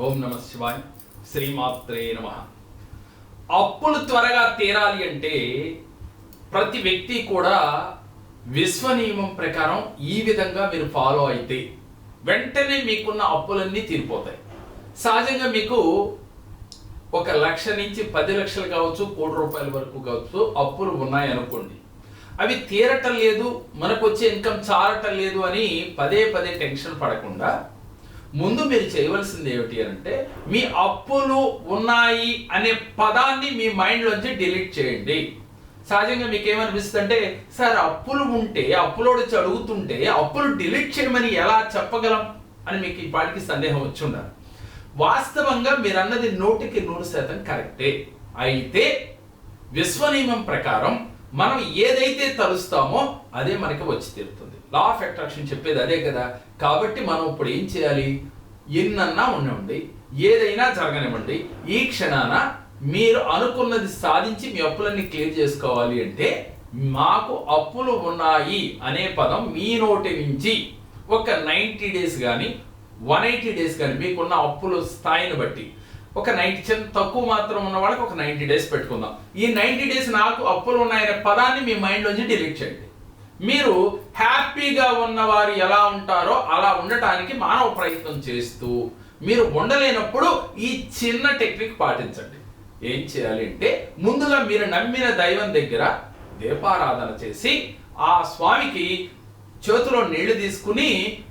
ఓం నమ శివాయ. శ్రీమాత్రే నమ. అప్పులు త్వరగా తీరాలి అంటే ప్రతి వ్యక్తి కూడా విశ్వ నియమం ప్రకారం ఈ విధంగా మీరు ఫాలో అయితే వెంటనే మీకున్న అప్పులన్నీ తీరిపోతాయి. సహజంగా మీకు ఒక లక్ష నుంచి పది లక్షలు కావచ్చు కోటి రూపాయల వరకు కావచ్చు అప్పులు ఉన్నాయనుకోండి అవి తీరటం లేదు మనకు వచ్చే ఇన్కమ్ చారటం లేదు అని పదే పదే టెన్షన్ పడకుండా ముందు మీరు చేయవలసింది ఏమిటి అంటే మీ అప్పులు ఉన్నాయి అనే పదాన్ని మీ మైండ్లోంచి డిలీట్ చేయండి. సహజంగా మీకు ఏమనిపిస్తుంది అంటే సార్ అప్పులు ఉంటే అప్పులోడు వచ్చి అడుగుతుంటే అప్పులు డిలీట్ చేయమని ఎలా చెప్పగలం? అని మీకు ఈ పాటికి సందేహం వచ్చి ఉండాలి. వాస్తవంగా మీరు అన్నది నూటికి నూరు శాతం కరెక్టే. అయితే విశ్వనియమం ప్రకారం మనం ఏదైతే తలుస్తామో అదే మనకి వచ్చి తీరుతుంది. లా ఆఫ్ అట్రాక్షన్ చెప్పేది అదే కదా. కాబట్టి మనం ఇప్పుడు ఏం చేయాలి? ఎన్నన్నా ఉండండి ఏదైనా జరగనివ్వండి ఈ క్షణాన మీరు అనుకున్నది సాధించి మీ అప్పులన్నీ క్లియర్ చేసుకోవాలి అంటే మాకు అప్పులు ఉన్నాయి అనే పదం మీ నోటి నుంచి ఒక నైంటీ డేస్ కానీ వన్ ఎయిటీ డేస్ కానీ మీకున్న అప్పుల స్థాయిని బట్టి ఒక నైంటీ చిన్న తక్కువ మాత్రం ఉన్న వాళ్ళకి ఒక నైంటీ డేస్ పెట్టుకుందాం. ఈ నైంటీ డేస్ నాకు అప్పులు ఉన్నాయనే పదాన్ని మీ మైండ్లోంచి డిలీట్ చేయండి. మీరు హ్యాపీగా ఉన్నవారు ఎలా ఉంటారో అలా ఉండటానికి మానవ ప్రయత్నం చేస్తూ మీరు ఉండలేనప్పుడు ఈ చిన్న టెక్నిక్ పాటించండి. ఏం చేయాలి అంటే ముందుగా మీరు నమ్మిన దైవం దగ్గర దీపారాధన చేసి ఆ స్వామికి చేతిలో నీళ్ళు తీసుకుని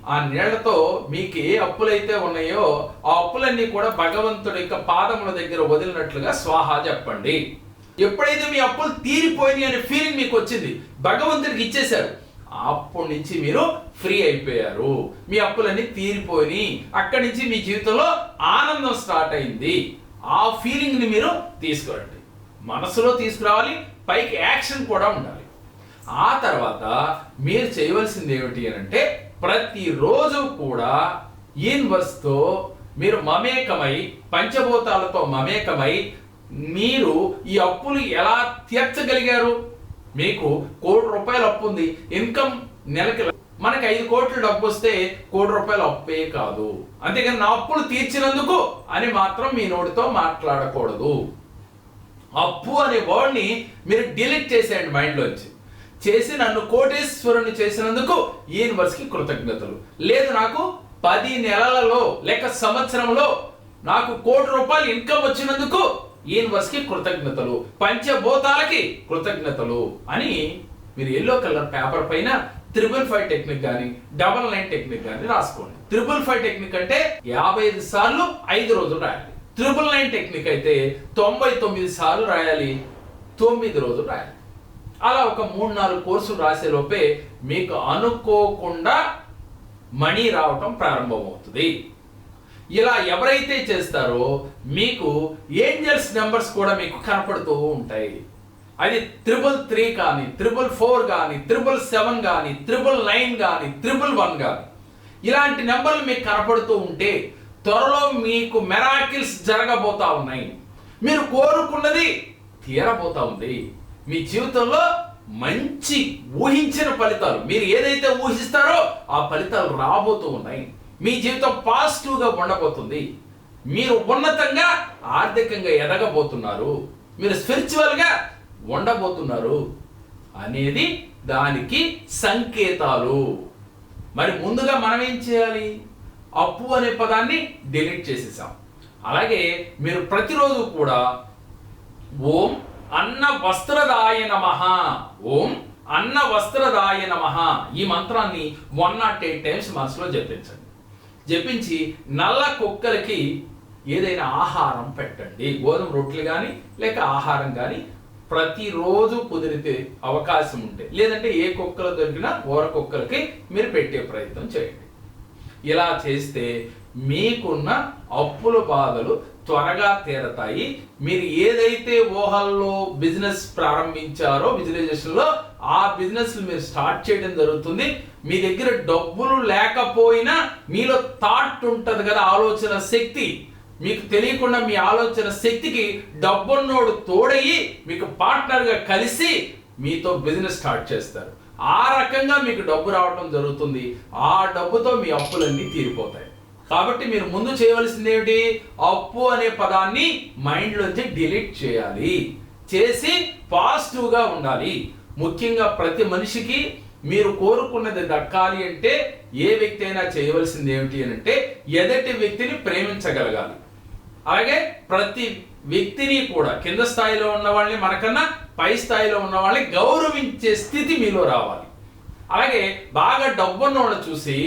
ఆ నీళ్ళతో మీకు ఏ అప్పులైతే ఉన్నాయో ఆ అప్పులన్నీ కూడా భగవంతుడి యొక్క పాదముల దగ్గర వదిలినట్లుగా స్వాహా చెప్పండి. ఎప్పుడైతే మీ అప్పులు తీరిపోయినాయి అనే ఫీలింగ్ మీకు వచ్చింది భగవంతుడికి ఇచ్చేశారు అప్పటి నుంచి మీరు ఫ్రీ అయిపోయారు. మీ అప్పులన్నీ తీరిపోయి అక్కడి నుంచి మీ జీవితంలో ఆనందం స్టార్ట్ అయింది. ఆ ఫీలింగ్ని మీరు తీసుకురండి. మనసులో తీసుకురావాలి పైకి యాక్షన్ కూడా ఉండాలి. ఆ తర్వాత మీరు చేయవలసింది ఏమిటి అని అంటే ప్రతిరోజు కూడా యూనివర్స్తో మీరు మమేకమై పంచభూతాలతో మమేకమై మీరు ఈ అప్పులు ఎలా తీర్చగలిగారు? మీకు కోటి రూపాయలు అప్పు ఉంది. ఇన్కమ్ నెలకి మనకి ఐదు కోట్లు డబ్బు వస్తే కోటి రూపాయలు అప్పే కాదు. అంతేగాని నా అప్పులు తీర్చినందుకు అని మాత్రం మీ నోటితో మాట్లాడకూడదు. అప్పు అనే వర్డ్ని మీరు డిలీట్ చేసేయండి మైండ్లోంచి. చేసి నన్ను కోటేశ్వరుని చేసినందుకు యూనివర్స్కి కృతజ్ఞతలు. లేదు నాకు పది నెలలలో లేక సంవత్సరంలో నాకు కోటి రూపాయలు ఇన్కమ్ వచ్చినందుకు యూనివర్స్కి కృతజ్ఞతలు పంచభూతాలకి కృతజ్ఞతలు అని మీరు ఎల్లో కలర్ పేపర్ పైన త్రిబుల్ ఫైవ్ టెక్నిక్ కానీ డబల్ నైన్ టెక్నిక్ కానీ రాసుకోండి. త్రిబుల్ ఫైవ్ టెక్నిక్ అంటే యాభై ఐదు సార్లు ఐదు రోజులు రాయాలి. త్రిబుల్ నైన్ టెక్నిక్ అయితే తొంభై తొమ్మిది సార్లు రాయాలి. తొమ్మిది రోజులు రాయాలి. అలా ఒక మూడు నాలుగు కోర్సులు రాసే లోపే మీకు అనుకోకుండా మనీ రావటం ప్రారంభమవుతుంది. ఇలా ఎవరైతే చేస్తారో మీకు ఏంజల్స్ నెంబర్స్ కూడా మీకు కనపడుతూ ఉంటాయి. అది త్రిబుల్ త్రీ కానీ త్రిబుల్ ఫోర్ కానీ త్రిబుల్ సెవెన్ కానీ త్రిబుల్ నైన్ కానీ త్రిబుల్ వన్ కానీ. ఇలాంటి నెంబర్లు మీకు కనపడుతూ ఉంటే త్వరలో మీకు మెరాకిల్స్ జరగబోతా ఉన్నాయి. మీరు కోరుకున్నది తీరబోతా ఉంది. మీ జీవితంలో మంచి ఊహించిన ఫలితాలు మీరు ఏదైతే ఊహిస్తారో ఆ ఫలితాలు రాబోతూ ఉన్నాయి. మీ జీవితం పాజిటివ్గా ఉండబోతుంది. మీరు ఉన్నతంగా ఆర్థికంగా ఎదగబోతున్నారు. మీరు స్పిరిచువల్గా ఉండబోతున్నారు అనేది దానికి సంకేతాలు. మరి ముందుగా మనం ఏం చేయాలి? అప్పు అనే పదాన్ని డిలీట్ చేసేసాం. అలాగే మీరు ప్రతిరోజు కూడా ఓం అన్న వస్త్రదాయ నమ ఓం అన్న వస్త్రదాయ నమ ఈ మంత్రాన్ని వన్ నాట్ ఎయిట్ టైమ్స్ మనసులో జపించండి. జపించి నల్ల కుక్కలకి ఏదైనా ఆహారం పెట్టండి. గోధుమ రొట్టెలు కానీ లేక ఆహారం కానీ ప్రతిరోజు కుదిరితే అవకాశం ఉంటే లేదంటే ఏ కుక్కలు దొరికినా ఓర కుక్కలకి మీరు పెట్టే ప్రయత్నం చేయండి. ఇలా చేస్తే మీకున్న అప్పుల బాధలు త్వరగా తీరతాయి. మీరు ఏదైతే ఊహల్లో బిజినెస్ ప్రారంభించారో విజువలైజేషన్లో ఆ బిజినెస్ మీరు స్టార్ట్ చేయడం జరుగుతుంది. మీ దగ్గర డబ్బులు లేకపోయినా మీలో థాట్ ఉంటుంది కదా ఆలోచన శక్తి. మీకు తెలియకుండా మీ ఆలోచన శక్తికి డబ్బున్నోడు తోడయ్యి మీకు పార్ట్నర్గా కలిసి మీతో బిజినెస్ స్టార్ట్ చేస్తారు. ఆ రకంగా మీకు డబ్బు రావడం జరుగుతుంది. ఆ డబ్బుతో మీ అప్పులన్నీ తీరిపోతాయి. కాబట్టి మీరు ముందు చేయవలసింది ఏమిటి? అప్పు అనే పదాన్ని మైండ్లోంచి డిలీట్ చేయాలి. చేసి పాజిటివ్గా ఉండాలి. ముఖ్యంగా ప్రతి మనిషికి మీరు కోరుకున్నది దక్కాలి అంటే ఏ వ్యక్తి అయినా చేయవలసింది ఏమిటి అని అంటే ఎదటి వ్యక్తిని ప్రేమించగలగాలి. అలాగే ప్రతి వ్యక్తిని కూడా కింద స్థాయిలో ఉన్న వాళ్ళని మనకన్నా పై స్థాయిలో ఉన్న వాళ్ళని గౌరవించే స్థితి మీలో రావాలి. అలాగే బాగా డబ్బున్న వాళ్ళని చూసి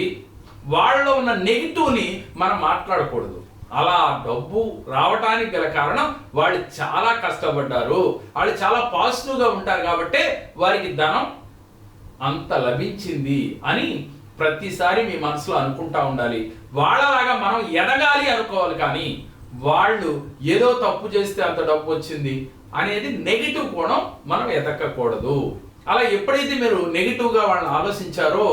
వాళ్ళలో ఉన్న నెగిటివ్ని మనం మాట్లాడకూడదు. అలా డబ్బు రావటానికి గల కారణం వాళ్ళు చాలా కష్టపడ్డారు. వాళ్ళు చాలా పాజిటివ్గా ఉంటారు కాబట్టి వారికి ధనం అంత లభించింది అని ప్రతిసారి మీ మనసులో అనుకుంటా ఉండాలి. వాళ్ళలాగా మనం ఎదగాలి అనుకోవాలి కానీ వాళ్ళు ఏదో తప్పు చేస్తే అంత డబ్బు వచ్చింది అనేది నెగిటివ్ కోణం మనం ఎదక్కకూడదు. అలా ఎప్పుడైతే మీరు నెగిటివ్గా వాళ్ళని ఆలోచించారో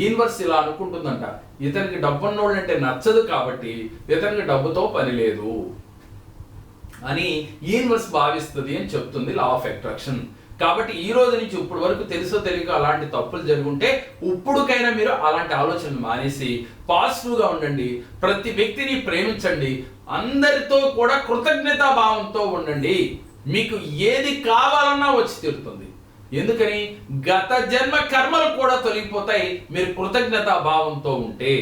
యూనివర్స్ ఇలా అనుకుంటుందంట. ఇతనికి డబ్బున్నోళ్ళు అంటే నచ్చదు కాబట్టి ఇతనికి డబ్బుతో పని లేదు అని యూనివర్స్ భావిస్తుంది అని చెప్తుంది లా ఆఫ్ అట్రాక్షన్. కాబట్టి ఈ రోజు నుంచి ఇప్పుడు వరకు తెలుసో తెలియక అలాంటి తప్పులు జరుగుంటే ఇప్పుడుకైనా మీరు అలాంటి ఆలోచనలు మానేసి పాజిటివ్గా ఉండండి ప్రతి వ్యక్తిని ప్రేమించండి అందరితో కూడా కృతజ్ఞతా భావంతో ఉండండి. మీకు ఏది కావాలన్నా వచ్చి తీరుతుంది. ఎందుకని? గత జన్మ కర్మలు కూడా తొలగిపోతాయి మీరు కృతజ్ఞతా భావంతో ఉంటే.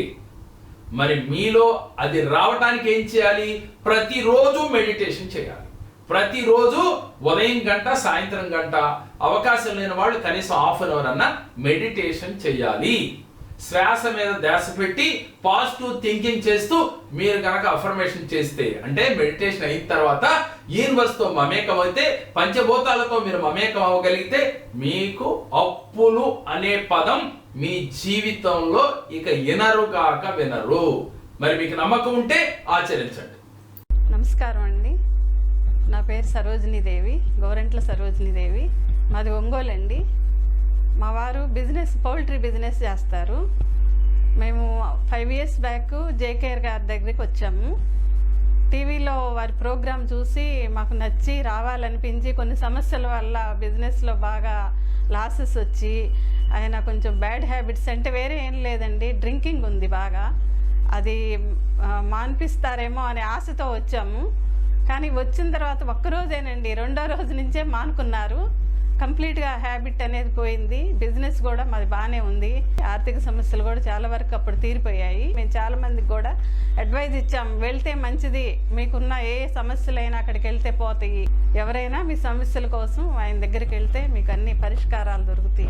మరి మీలో అది రావటానికి ఏం చేయాలి? ప్రతిరోజు మెడిటేషన్ చేయాలి. ప్రతిరోజు ఉదయం గంట సాయంత్రం గంట అవకాశం లేని వాళ్ళు కనీసం హాఫ్ అన్ అవర్ అన్న మెడిటేషన్ చేయాలి. శ్వాస మీద ధ్యాస పెట్టి పాజిటివ్ థింకింగ్ చేస్తూ మీరు కనుక అఫర్మేషన్ చేస్తే అంటే మెడిటేషన్ అయిన తర్వాత యూనివర్స్తో మమేకం అయితే పంచభూతాలతో మీరు మమేకం అవ్వగలిగితే మీకు అప్పులు అనే పదం మీ జీవితంలో ఇక వినరుగాక వినరు. మరి మీకు నమ్మకం ఉంటే ఆచరించండి. నమస్కారం. పేరు సరోజిని దేవి గోరెంట్ల సరోజిని దేవి. మాది ఒంగోలు అండి మా వారు బిజినెస్ పౌల్ట్రీ బిజినెస్ చేస్తారు. మేము ఫైవ్ ఇయర్స్ బ్యాక్ జేకేఆర్ గారి దగ్గరికి వచ్చాము. టీవీలో వారి ప్రోగ్రాం చూసి మాకు నచ్చి రావాలనిపించి కొన్ని సమస్యల వల్ల బిజినెస్లో బాగా లాసెస్ వచ్చి ఆయన కొంచెం బ్యాడ్ హ్యాబిట్స్ అంటే వేరే ఏం లేదండి డ్రింకింగ్ ఉంది బాగా. అది మాన్పిస్తారేమో అనే ఆశతో వచ్చాము. కానీ వచ్చిన తర్వాత ఒక్కరోజేనండి రెండో రోజు నుంచే మానుకున్నారు. కంప్లీట్గా హ్యాబిట్ అనేది పోయింది. బిజినెస్ కూడా మాది బాగానే ఉంది. ఆర్థిక సమస్యలు కూడా చాలా వరకు అప్పుడు తీరిపోయాయి. మేము చాలా మందికి కూడా అడ్వైజ్ ఇచ్చాం వెళ్తే మంచిది మీకున్న ఏ సమస్యలైనా అక్కడికి వెళ్తే పోతాయి. ఎవరైనా మీ సమస్యల కోసం ఆయన దగ్గరికి వెళ్తే మీకు అన్ని పరిష్కారాలు దొరుకుతాయి.